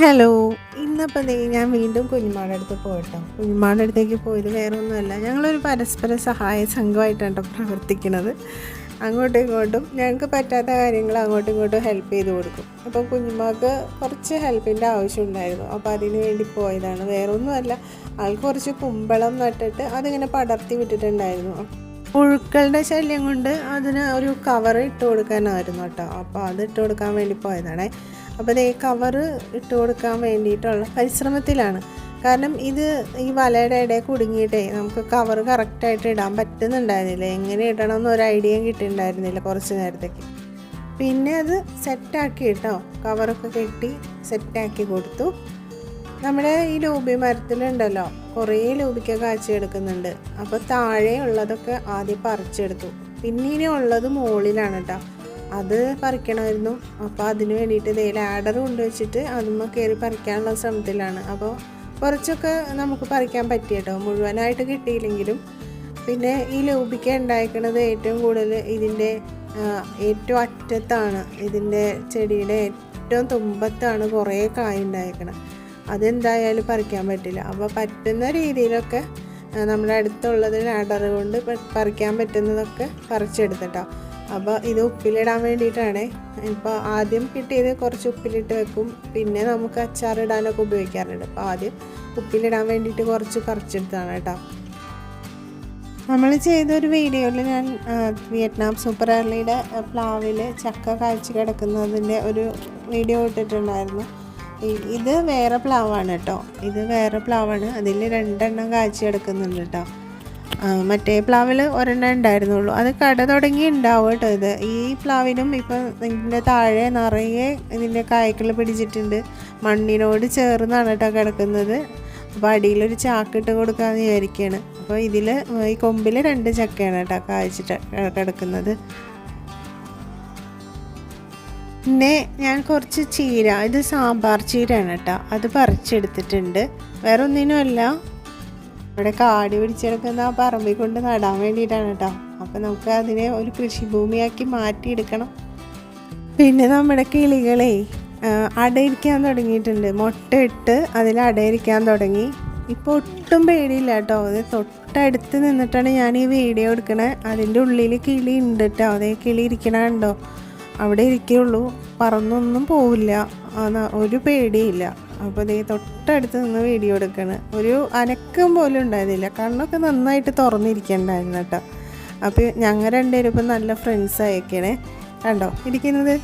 Hello. ഇന്നപ്പം ഞാൻ വീണ്ടും കുഞ്ഞുമാടെ അടുത്ത് പോയിട്ടോ. കുഞ്ഞുമാടെ അടുത്തേക്ക് പോയത് വേറെ ഒന്നുമല്ല ഞങ്ങളൊരു പരസ്പര സഹായ സംഘമായിട്ടാണ് പ്രവർത്തിക്കുന്നത് അങ്ങോട്ടും ഇങ്ങോട്ടും ഞങ്ങൾക്ക് പറ്റാത്ത കാര്യങ്ങൾ അങ്ങോട്ടും ഇങ്ങോട്ടും ഹെൽപ്പ് ചെയ്ത് കൊടുക്കും. അപ്പോൾ കുഞ്ഞുമാക്ക് കുറച്ച് ഹെൽപ്പിന്റെ ആവശ്യമുണ്ടായിരുന്നു അപ്പോൾ അതിന് വേണ്ടി പോയതാണ്. വേറെ ഒന്നുമല്ല ആൾക്ക് കുറച്ച് കുമ്പളം നട്ടിട്ട് അതിങ്ങനെ പടർത്തി വിട്ടിട്ടുണ്ടായിരുന്നു. പുഴുക്കളുടെ ശല്യം കൊണ്ട് അതിന് ഒരു കവർ ഇട്ട് കൊടുക്കാനായിരുന്നു കേട്ടോ അപ്പോൾ അത് ഇട്ട് കൊടുക്കാൻ വേണ്ടി പോയതാണേ. അപ്പോൾ ഈ കവറ് ഇട്ട് കൊടുക്കാൻ വേണ്ടിയിട്ടുള്ള പരിശ്രമത്തിലാണ്. കാരണം ഇത് ഈ വലയുടെ ഇടയിൽ കുടുങ്ങിയിട്ടേ നമുക്ക് കവർ കറക്റ്റായിട്ട് ഇടാൻ പറ്റുന്നുണ്ടായിരുന്നില്ല. എങ്ങനെ ഇടണം എന്നൊരു ഐഡിയ ഐഡിയയും കിട്ടിയിട്ടുണ്ടായിരുന്നില്ല കുറച്ച് നേരത്തേക്ക്. പിന്നെ അത് സെറ്റാക്കി കേട്ടോ. കവറൊക്കെ കെട്ടി സെറ്റാക്കി കൊടുത്തു. നമ്മുടെ ഈ ലൂബി മരത്തിലുണ്ടല്ലോ കുറേ ലൂബിക്ക കാച്ചെടുക്കുന്നുണ്ട് അപ്പോൾ താഴെ ഉള്ളതൊക്കെ ആദ്യം പറിച്ചെടുത്തു. പിന്നെ ഇനി ഉള്ളത് മുകളിലാണ് കേട്ടോ. അത് പറിക്കണമായിരുന്നു. അപ്പോൾ അതിന് വേണ്ടിയിട്ട് ഇതേ ലാഡർ കൊണ്ടുവച്ചിട്ട് അതുമ്മ കയറി പറിക്കാനുള്ള ശ്രമത്തിലാണ്. അപ്പോൾ കുറച്ചൊക്കെ നമുക്ക് പറിക്കാൻ പറ്റി കേട്ടോ. മുഴുവനായിട്ട് കിട്ടിയില്ലെങ്കിലും. പിന്നെ ഈ ലൂബിക്ക ഉണ്ടായിരിക്കുന്നത് ഏറ്റവും കൂടുതൽ ഇതിന്റെ ഏറ്റവും അറ്റത്താണ്. ഇതിന്റെ ചെടിയുടെ ഏറ്റവും തുമ്പത്താണ് കുറേ കായ ഉണ്ടായിരിക്കണം അതെന്തായാലും പറിക്കാൻ പറ്റില്ല. അപ്പോൾ പറ്റുന്ന രീതിയിലൊക്കെ നമ്മുടെ അടുത്തുള്ളത് ലാഡർ കൊണ്ട് പറിക്കാൻ പറ്റുന്നതൊക്കെ പറിച്ചെടുത്തിട്ടോ അപ്പോൾ ഇത് ഉപ്പിലിടാൻ വേണ്ടിയിട്ടാണ്. ഇപ്പോൾ ആദ്യം കിട്ടിയത് കുറച്ച് ഉപ്പിലിട്ട് വെക്കും. പിന്നെ നമുക്ക് അച്ചാറിടാനൊക്കെ ഉപയോഗിക്കാറുണ്ട്. അപ്പോൾ ആദ്യം ഉപ്പിലിടാൻ വേണ്ടിയിട്ട് കുറച്ച് പറിച്ചെടുത്താണ് കേട്ടോ. നമ്മൾ ചെയ്തൊരു വീഡിയോയിൽ ഞാൻ വിയറ്റ്നാം സൂപ്പർ അർലിയുടെ പ്ലാവിൽ ചക്ക കാഴ്ച കിടക്കുന്നതിന്റെ ഒരു വീഡിയോ ഇട്ടിട്ടുണ്ടായിരുന്നു. ഇത് വേറെ പ്ലാവാണ് കേട്ടോ. ഇത് വേറെ പ്ലാവാണ്. അതിൽ രണ്ടെണ്ണം കാഴ്ച കിടക്കുന്നുണ്ട് കേട്ടോ. മറ്റേ പ്ലാവിൽ ഒരെണ്ണം ഉണ്ടായിരുന്നുള്ളൂ. അത് കട തുടങ്ങി ഉണ്ടാവും കേട്ടോ ഇത്. ഈ പ്ലാവിനും ഇപ്പം ഇതിന്റെ താഴെ നിറയെ ഇതിന്റെ കായ്ക്കൾ പിടിച്ചിട്ടുണ്ട്. മണ്ണിനോട് ചേർന്നാണ് കേട്ടോ കിടക്കുന്നത്. അപ്പോൾ അടിയിലൊരു ചാക്കിട്ട് കൊടുക്കാമെന്ന് വിചാരിക്കുകയാണ് അപ്പോൾ ഇതിൽ ഈ കൊമ്പിൽ രണ്ട് ചക്കയാണ് കേട്ടോ കായ്ച്ചിട്ട് കിടക്കുന്നത്. പിന്നെ ഞാൻ കുറച്ച് ചീര ഇത് സാമ്പാർ ചീരയാണ് കേട്ടോ. അത് പറിച്ചെടുത്തിട്ടുണ്ട്. വേറെ ഒന്നിനുമല്ല ഇവിടെ കാട് പിടിച്ചെടുക്കുന്ന ആ പറമ്പിൽ കൊണ്ട് നടാൻ വേണ്ടിയിട്ടാണ് കേട്ടോ. അപ്പം നമുക്ക് അതിനെ ഒരു കൃഷിഭൂമിയാക്കി മാറ്റിയെടുക്കണം. പിന്നെ നമ്മുടെ കിളികളെ അടയിരിക്കാൻ തുടങ്ങിയിട്ടുണ്ട്. മുട്ടയിട്ട് അതിൽ അടയിരിക്കാൻ തുടങ്ങി. ഇപ്പോൾ ഒട്ടും പേടിയില്ല കേട്ടോ. അത് തൊട്ടടുത്ത് നിന്നിട്ടാണ് ഞാൻ ഈ വീഡിയോ എടുക്കണേ. അതിന്റെ ഉള്ളിൽ കിളി ഉണ്ട് കേട്ടോ. അതേ കിളി ഇരിക്കണുണ്ടോ അവിടെ ഇരിക്കുള്ളൂ പറന്നൊന്നും പോവില്ല. ഒരു പേടിയില്ല. അപ്പോൾ ദേ തൊട്ടടുത്ത് നിന്ന് വീഡിയോ എടുക്കണ്. ഒരു അനക്കം പോലും ഉണ്ടായിരുന്നില്ല. കണ്ണൊക്കെ നന്നായിട്ട് തുറന്നിരിക്കണ്ടായിരുന്നു കേട്ടോ. അപ്പോൾ ഞങ്ങൾ രണ്ടുപേരും ഇപ്പം നല്ല ഫ്രണ്ട്സ് ആയിക്കണേ. കണ്ടോ? ഇരിക്കുന്നത്?